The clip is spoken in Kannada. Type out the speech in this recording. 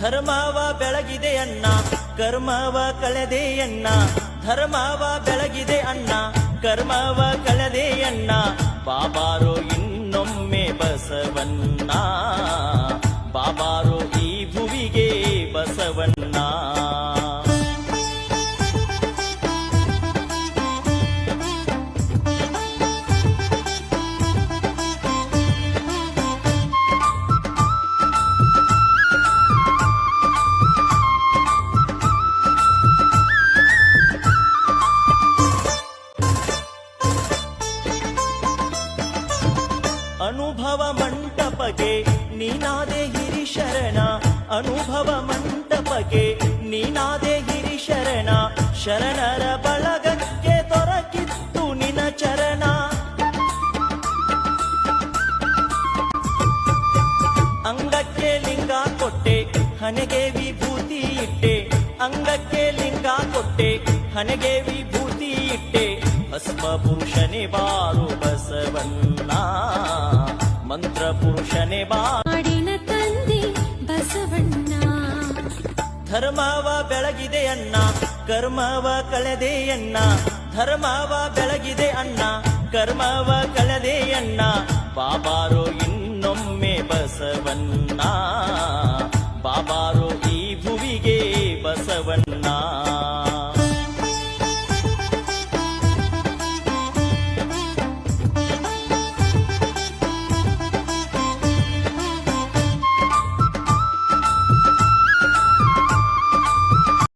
ಧರ್ಮವ ಬೆಳಗಿದೆ ಅಣ್ಣ, ಕರ್ಮವ ಕಳೆದೆ ಅಣ್ಣ, ಧರ್ಮವ ಬೆಳಗಿದೆ ಅಣ್ಣ, ಕರ್ಮವ ಕಳೆದೆ ಅಣ್ಣ, ಬಾಬಾರೋ ಇನ್ನೊಮ್ಮೆ ಬಸವಣ್ಣ. ಅನುಭವ ಮಂಟಪಗೆ ನೀನಾದೆ ಗಿರಿ ಶರಣ ಅನುಭವ ಮಂಟಪಗೆ ನೀನಾದೆ ಗಿರಿ ಶರಣ ಶರಣರ ಬಳಗಕ್ಕೆ ದೊರಕಿತ್ತು ನಿನ ಚರಣ. ಅಂಗಕ್ಕೆ ಲಿಂಗ ಕೊಟ್ಟೆ ಹನೆಗೆ ವಿಭೂತಿ ಇಟ್ಟೆ. ಅಂಗಕ್ಕೆ ಲಿಂಗ ಕೊಟ್ಟೆ ಹನೆಗೆ ವಿಭೂತಿ ಇಟ್ಟೆ. ಭಸ್ಮ ಬಾರು ಪುರುಷನೇ ಬಾ ನಾಡಿನ ತಂದೆ ಬಸವಣ್ಣ. ಧರ್ಮವ ಬೆಳಗಿದೆ ಅಣ್ಣ ಕರ್ಮವ ಕಳೆದೆ ಅಣ್ಣ. ಧರ್ಮವ ಬೆಳಗಿದೆ ಅಣ್ಣ ಕರ್ಮವ ಕಳೆದೆ ಅಣ್ಣ. ಬಾಬಾರೋ ಇನ್ನೊಮ್ಮೆ